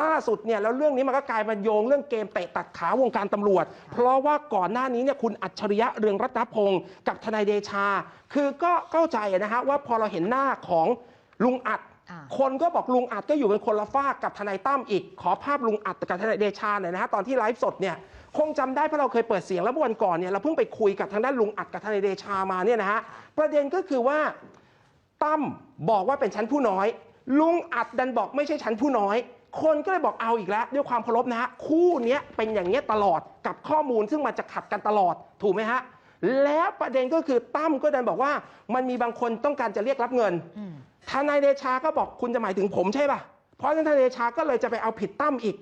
ล่าสุดเนี่ยแล้วเรื่องนี้มันก็กลายเป็นโยงเรื่องเกมเตะตัดขาวงการตำรวจ เพราะว่าก่อนหน้านี้เนี่ยคุณอัจฉริยะเรืองรัตนพงศ์กับทนายเดชา คือก็เข้าใจนะฮะว่าพอเราเห็นหน้าของลุงอัดอ่าคนก็บอกลุงอัดก็อยู่เป็นคนละฝากกับทนายตั้มอีก ขอภาพลุงอัดกับทนายเดชาหน่อยนะฮะตอนที่ไลฟ์สดเนี่ยคงจำได้เพราะเราเคยเปิดเสียงแล้วเมื่อวันก่อนเนี่ยเราเพิ่งไปคุยกับทางด้านลุงอัดกับทนายเดชามาเนี่ยนะฮะประเด็นก็คือว่าตั้มบอกว่าเป็นชั้นผู้น้อย ลุงอัดดันบอกไม่ใช่ชั้นผู้น้อย คนก็เลยบอกเอาอีกแล้ว ด้วยความเคารพนะฮะคู่เนี้ยเป็นอย่างเนี้ยตลอดกับข้อมูลซึ่งมันจะขัดกันตลอดถูกไหมฮะแล้วประเด็นก็คือตั้มก็ดันบอกว่ามันมีบางคนต้องการจะเรียกรับเงินอืมทนายเดชาก็บอกคุณจะหมายถึงผมใช่ป่ะเพราะฉะนั้นทนายเดชาก็เลยจะไปเอาผิดตั้มอีก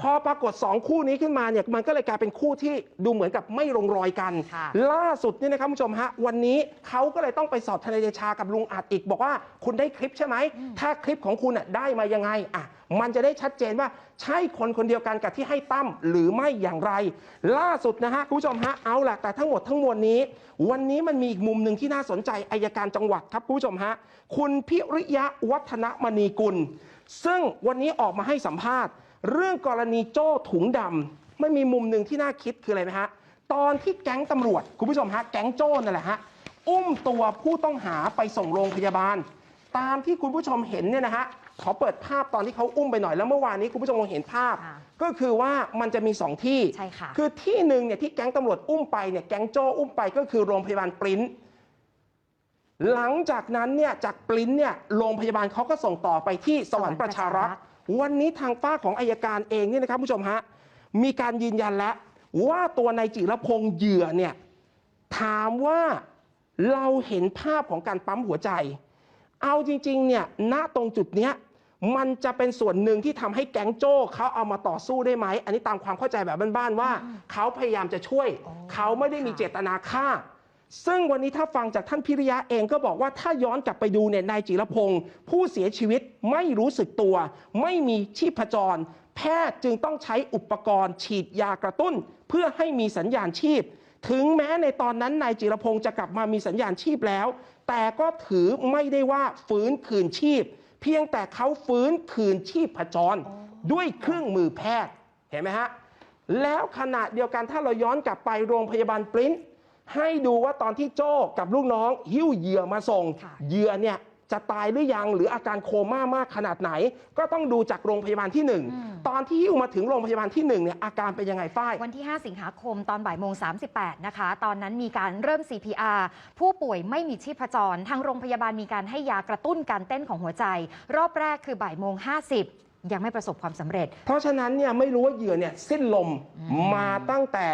พอปรากฏ 2 คู่นี้ขึ้นมาเนี่ยมันก็เลยกลายเป็นคู่ที่ดูเหมือนกับไม่ลงรอยกัน ค่ะล่าสุดเนี่ยนะครับคุณผู้ชมฮะวันนี้เขาก็เลยต้องไปสอบทนายเดชากับลุงอัดอีก บอกว่าคุณได้คลิปใช่ไหม ถ้าคลิปของคุณน่ะได้มายังไงอะมันจะได้ชัดเจนว่าใช่คนคนเดียวกันกับที่ให้ตั้มหรือไม่อย่างไร ล่าสุดนะฮะคุณผู้ชมฮะเอาล่ะแต่ทั้งหมดทั้งมวลนี้ วันนี้มันมีอีกมุมหนึ่งที่น่าสนใจอายการจังหวัดครับคุณผู้ชมฮะคุณพิริยะวัฒนมณีกุล ซึ่งวันนี้ออกมาให้สัมภาษณ์ เรื่องกรณีโจ้ถุงดำไม่มีมุมหนึ่งที่น่าคิดคืออะไรไหมฮะ ตอนที่แก๊งตำรวจ คุณผู้ชมฮะ แก๊งโจ้นั่นแหละฮะ อุ้มตัวผู้ต้องหาไปส่งโรงพยาบาล ตามที่คุณผู้ชมเห็นเนี่ยนะฮะ ขอเปิดภาพตอนที่เขาอุ้มไปหน่อยแล้วเมื่อวานนี้คุณผู้ชมคงเห็นภาพค่ะก็คือว่ามันจะมีสองที่ใช่ค่ะคือที่หนึ่งเนี่ยที่แก๊งตำรวจอุ้มไปเนี่ยแก๊งโจ้อุ้มไปก็คือโรงพยาบาลปริ้นหลังจากนั้นเนี่ยจากปริ้นเนี่ยโรงพยาบาลเขาก็ส่งต่อไปที่สวรรค์ประชารักษ์ วันนี้ทางฝ้าของอายการเองเนี่ยนะครับผู้ชมฮะมีการยืนยันแล้วว่าตัวนายจิรพงษ์เหยื่อเนี่ยถามว่าเราเห็นภาพของการปั๊มหัวใจ เอาจริงๆเนี่ยณตรงจุดเนี้ยมันจะเป็นส่วนหนึ่งที่ทำให้แก๊งโจ้เขาเอามาต่อสู้ได้ไหม อันนี้ตามความเข้าใจแบบบ้านๆว่า เขาพยายามจะช่วย เขาไม่ได้มีเจตนาฆ่า ซึ่งวันนี้ถ้าฟังจากท่านพิริยะเองก็บอกว่าถ้าย้อนกลับไปดูเนี่ยนายจิรพงศ์ผู้เสียชีวิตไม่รู้สึกตัว ไม่มีชีพจร แพทย์จึงต้องใช้อุปกรณ์ ฉีดยากระตุ้น เพื่อให้มีสัญญาณชีพ ถึงแม้ในตอนนั้นนายจิรพงศ์จะกลับมามีสัญญาณชีพแล้ว แต่ก็ถือไม่ได้ว่าฟื้นคืนชีพ เพียงแต่เขาฟื้นคืนชีพจร ด้วยเครื่องมือแพทย์เห็นไหมฮะแล้วขณะเดียวกันถ้าเราย้อนกลับไปโรงพยาบาลปริ้น ให้ดูว่าตอนที่โจ้กับลูกน้องหิ้วเหยื่อมาส่งค่ะเหยื่อเนี่ยจะตายหรือยังหรืออาการโคม่ามากขนาดไหน ก็ต้องดูจากโรงพยาบาลที่หนึ่งอืมตอนที่หิ้วมาถึงโรงพยาบาลที่หนึ่งเนี่ยอาการเป็นยังไงฝ้ายวันที่ 5 สิงหาคมตอนบ่ายโมง 38 นะคะ ตอนนั้นมีการเริ่ม CPR ผู้ป่วยไม่มีชีพจร ทางโรงพยาบาลมีการให้ยากระตุ้นการเต้นของหัวใจ รอบแรกคือบ่ายโมง 50ยังไม่ประสบความสำเร็จ เพราะฉะนั้นเนี่ยไม่รู้ว่าเหยื่อเนี่ยสิ้นลมมาตั้งแต่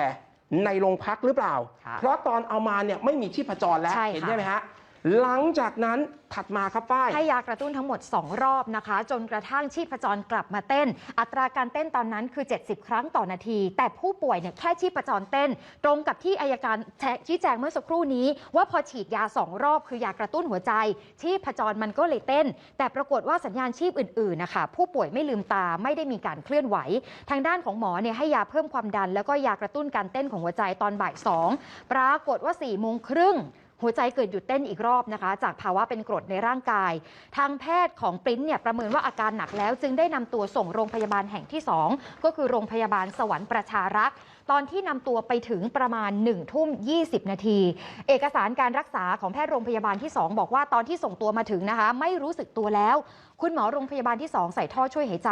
ในโรงพักหรือเปล่าค่ะเพราะตอนเอามาเนี่ยไม่มีชีพจรแล้ว ใช่เห็นค่ะใช่ไหมฮะ หลังจากนั้นถัดมาครับฝ้ายให้ยากระตุ้นทั้งหมด 2 รอบนะคะ จนกระทั่งชีพจรกลับมาเต้น อัตราการเต้นตอนนั้นคือ 70 ครั้งต่อนาที แต่ผู้ป่วยเนี่ยแค่ชีพจรเต้น ตรงกับที่อายการชี้แจงเมื่อสักครู่นี้ ว่าพอฉีดยา 2 รอบ คือยากระตุ้นหัวใจ ชีพจรมันก็เลยเต้น แต่ปรากฏว่าสัญญาณชีพอื่นๆนะคะผู้ป่วยไม่ลืมตาไม่ได้มีการเคลื่อนไหว ทางด้านของหมอเนี่ยให้ยาเพิ่มความดัน แล้วก็ยากระตุ้นการเต้นของหัวใจตอนบ่ายสองปรากฏว่า4ี่โมงครึ่ง หัวใจเกิดหยุดเต้นอีกรอบนะคะ จากภาวะเป็นกรดในร่างกาย ทางแพทย์ของปริ้นเนี่ยประเมินว่าอาการหนักแล้ว จึงได้นำตัวส่งโรงพยาบาลแห่งที่ 2 ก็คือโรงพยาบาลสวรรค์ประชารักษ์ ตอนที่นำตัวไปถึงประมาณ1ทุ่ม20 นาที เอกสารการรักษาของแพทย์โรงพยาบาลที่ 2 บอกว่าตอนที่ส่งตัวมาถึงนะคะ ไม่รู้สึกตัวแล้ว คุณหมอโรงพยาบาลที่ 2 ใส่ท่อช่วยหายใจ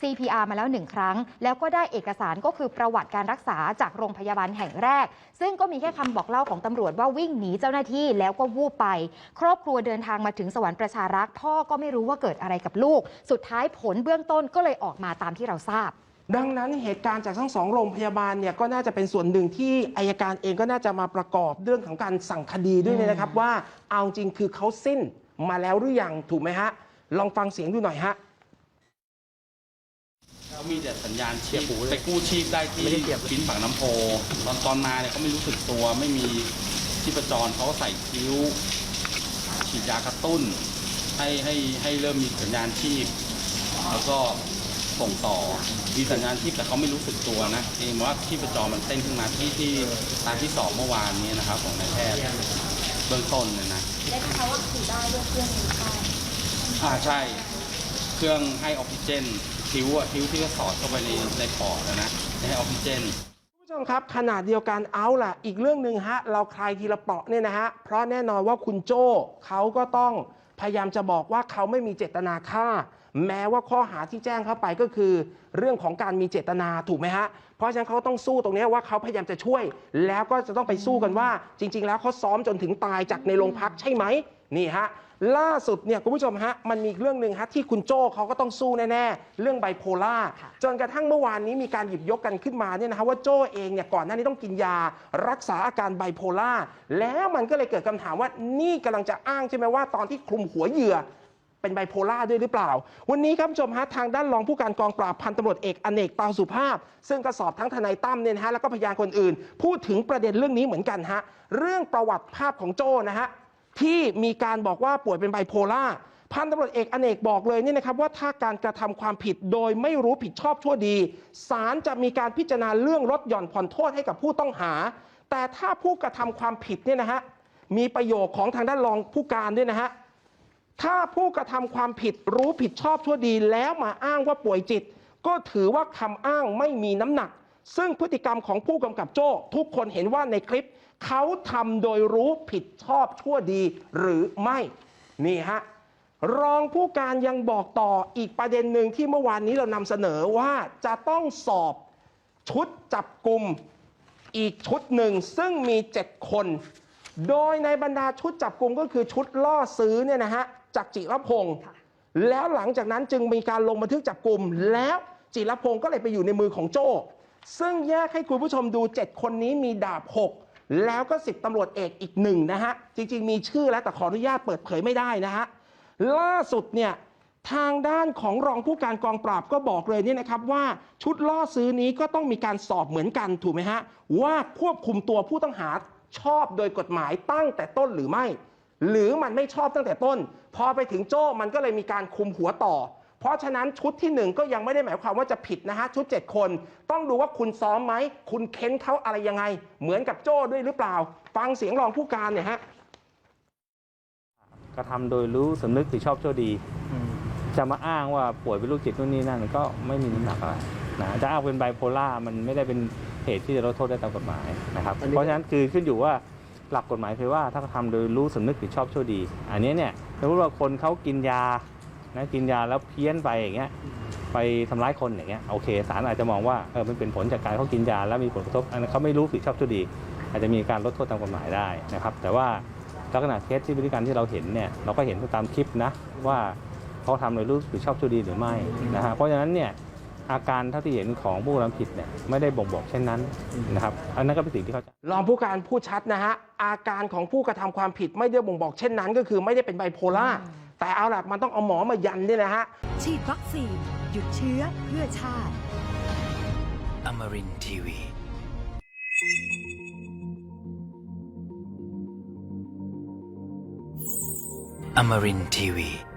CPR มาแล้วหนึ่งครั้ง แล้วก็ได้เอกสารก็คือประวัติการรักษาจากโรงพยาบาลแห่งแรก ซึ่งก็มีแค่คำบอกเล่าของตำรวจว่าวิ่งหนีเจ้าหน้าที่แล้วก็วูบไป ครอบครัวเดินทางมาถึงสวรรค์ประชารักษ์พ่อก็ไม่รู้ว่าเกิดอะไรกับลูก สุดท้ายผลเบื้องต้นก็เลยออกมาตามที่เราทราบ ดังนั้นเหตุการณ์จากทั้งสองโรงพยาบาลเนี่ยก็น่าจะเป็นส่วนหนึ่งที่อายการเองก็น่าจะมาประกอบเรื่องของการสั่งคดีด้วยเนี่ยนะครับว่าเอาจริงคือเขาสิ้นมาแล้วหรือยังถูกไหมฮะ ลองฟังเสียงดูหน่อยฮะเขามีแต่สัญญาณชีพไปกู้ชีพได้ที่ปิ้นปากน้ำโพ ตอนตอนมาเนี่ยเขาไม่รู้สึกตัวไม่มีชีพจรเขาก็ใส่คิ้ว ฉีดยากระตุ้น ให้ให้ให้เริ่มมีสัญญาณชีพ แล้วก็ ส่งต่อมีสัญญาณชีพแต่เขาไม่รู้สึกตัวนะเองว่าชีพจรมันเต้นขึ้นมาที่ที่ตามที่สอบเมื่อวานนี้นะครับ ของนายแพทย์เบื้องต้นเนี่ยนะได้ไหมคะว่าขี่ได้ด้วยเครื่องนี้ได้อ่าใช่ เครื่องให้ออกซิเจนคิ้วอะคิ้วที่ก็สอดเข้าไปในในปอดอะนะไม่ให้ออกซิเจนคุณผู้ชมครับขนาดเดียวกันเอาล่ะ อีกเรื่องหนึ่งฮะเราคลายทีละเปราะเนี่ยนะฮะเพราะแน่นอนว่าคุณโจ้เขาก็ต้องพยายามจะบอกว่าเขาไม่มีเจตนาฆ่า แม้ว่าข้อหาที่แจ้งเข้าไปก็คือ เรื่องของการมีเจตนาถูกไหมฮะ เพราะฉะนั้นเขาต้องสู้ตรงนี้ว่าเขาพยายามจะช่วย แล้วก็จะต้องไปสู้กันว่า จริง ๆ แล้วเขาซ้อมจนถึงตายจากในโรงพักใช่ไหมนี่ฮะล่าสุดเนี่ยคุณผู้ชมฮะมันมีเรื่องหนึ่งฮะที่คุณโจ้เขาก็ต้องสู้แน่ๆ เรื่องไบโพล่าจนกระทั่งเมื่อวานนี้มีการหยิบยกกันขึ้นมาเนี่ยนะฮะว่าโจ้เองเนี่ยก่อนหน้านี้ต้องกินยา รักษาอาการไบโพล่าแล้วมันก็เลยเกิดคำถามว่านี่กำลังจะอ้างใช่ไหมว่าตอนที่คลุมหัวเหยื่อ เป็นไบโพล่าด้วยหรือเปล่า วันนี้ครับผู้ชมฮะทางด้านรองผู้การกองปราบพันตำรวจเอกอเนกเตาสุภาพ ซึ่งก็สอบทั้งทนายตั้มเนี่ยนะฮะแล้วก็พยานคนอื่น พูดถึงประเด็นเรื่องนี้เหมือนกันฮะเรื่องประวัติภาพของโจ้นะฮะที่มีการบอกว่าป่วยเป็นไบโพล่าพันตำรวจเอกอเนกบอกเลยเนี่ยนะครับว่าถ้าการกระทำความผิดโดยไม่รู้ผิดชอบชั่วดีศาลจะมีการพิจารณาเรื่องลดหย่อนผ่อนโทษให้กับผู้ต้องหา แต่ถ้าผู้กระทำความผิดเนี่ยนะฮะมีประโยคของทางด้านรองผู้การด้วยนะฮะ ถ้าผู้กระทำความผิดรู้ผิดชอบชั่วดีแล้วมาอ้างว่าป่วยจิต ก็ถือว่าคำอ้างไม่มีน้ำหนัก ซึ่งพฤติกรรมของผู้กำกับโจ้ ทุกคนเห็นว่าในคลิป เขาทำโดยรู้ผิดชอบชั่วดีหรือไม่นี่ฮะรองผู้การยังบอกต่ออีกประเด็นหนึ่งที่เมื่อวานนี้เรานำเสนอว่าจะต้องสอบชุดจับกลุ่มอีกชุดหนึ่งซึ่งมี 7 คน โดยในบรรดาชุดจับกลุ่มก็คือชุดล่อซื้อเนี่ยนะฮะจากจิรพงศ์แล้วหลังจากนั้นจึงมีการลงบันทึกจับกลุ่มแล้วจิรพงศ์ก็เลยไปอยู่ในมือของโจ้ ซึ่งแยกให้คุณผู้ชมดู 7 คนนี้มีดาบ 6 แล้วก็10ตำรวจเอกอีกหนึ่งนะฮะ จริง ๆ มีชื่อแล้วแต่ขออนุญาตเปิดเผยไม่ได้นะฮะ ล่าสุดเนี่ยทางด้านของรองผู้การกองปราบก็บอกเลยเนี่ยนะครับว่าชุดล่อซื้อนี้ก็ต้องมีการสอบเหมือนกันถูกไหมฮะว่าควบคุมตัวผู้ต้องหา ชอบโดยกฎหมายตั้งแต่ต้นหรือไม่ หรือมันไม่ชอบตั้งแต่ต้น พอไปถึงโจ้มันก็เลยมีการคุมหัวต่อ เพราะฉะนั้นชุดที่หนึ่งก็ยังไม่ได้หมายความว่าจะผิดนะฮะชุด 7 คน ต้องดูว่าคุณซ้อมไหมคุณเค้นเขาอะไรยังไง เหมือนกับโจ้ด้วยหรือเปล่า ฟังเสียงรองผู้การเนี่ยฮะกระทำโดยรู้สำนึกผิดชอบชั่วดี จะมาอ้างว่าป่วยเป็นโรคจิตนู่นนี่นั่นก็ไม่มีน้ำหนักอะไร นะจะอ้างเป็นไบโพล่ามันไม่ได้เป็นเหตุที่จะลดโทษได้ตามกฎหมายนะครับอันนี้ เพราะฉะนั้นคือขึ้นอยู่ว่าหลักกฎหมายคือว่าถ้ากระทำโดยรู้สำนึกผิดชอบชั่วดี อันนี้เนี่ยสมมติว่าคนเขากินยานะกินยาแล้วเพี้ยนไปอย่างเงี้ยไปทำร้ายคนอย่างเงี้ยโอเคศาลอาจจะมองว่าเออมันเป็นผลจากการเขากินยาแล้วมีผลกระทบอันนั้นเขาไม่รู้ผิดชอบชั่วดี อาจจะมีการลดโทษตามกฎหมายได้นะครับแต่ว่าลักษณะเคสที่พฤติกรรมที่เราเห็นเนี่ยเราก็เห็นตามคลิปนะว่าเขาทำโดยรู้ผิดชอบชั่วดีหรือไม่นะฮะเพราะฉะนั้นเนี่ย อาการเท่าที่เห็นของผู้กระทำผิดเนี่ยไม่ได้บ่งบอกเช่นนั้นนะครับอันนั้นก็เป็นสิ่งที่เขาใจะรองผู้การพูดชัดนะฮะอาการของผู้กระทำความผิดไม่ได้บ่งบอกเช่นนั้น ก็คือไม่ได้เป็นไบโพล่าแต่เอาล่ะมันต้องเอาหมอมายันเนี่ยนะฮะฉีดวัคซีนหยุดเชื้อเพื่อชาติ Amarin Tiwi. Amarin Tiwi.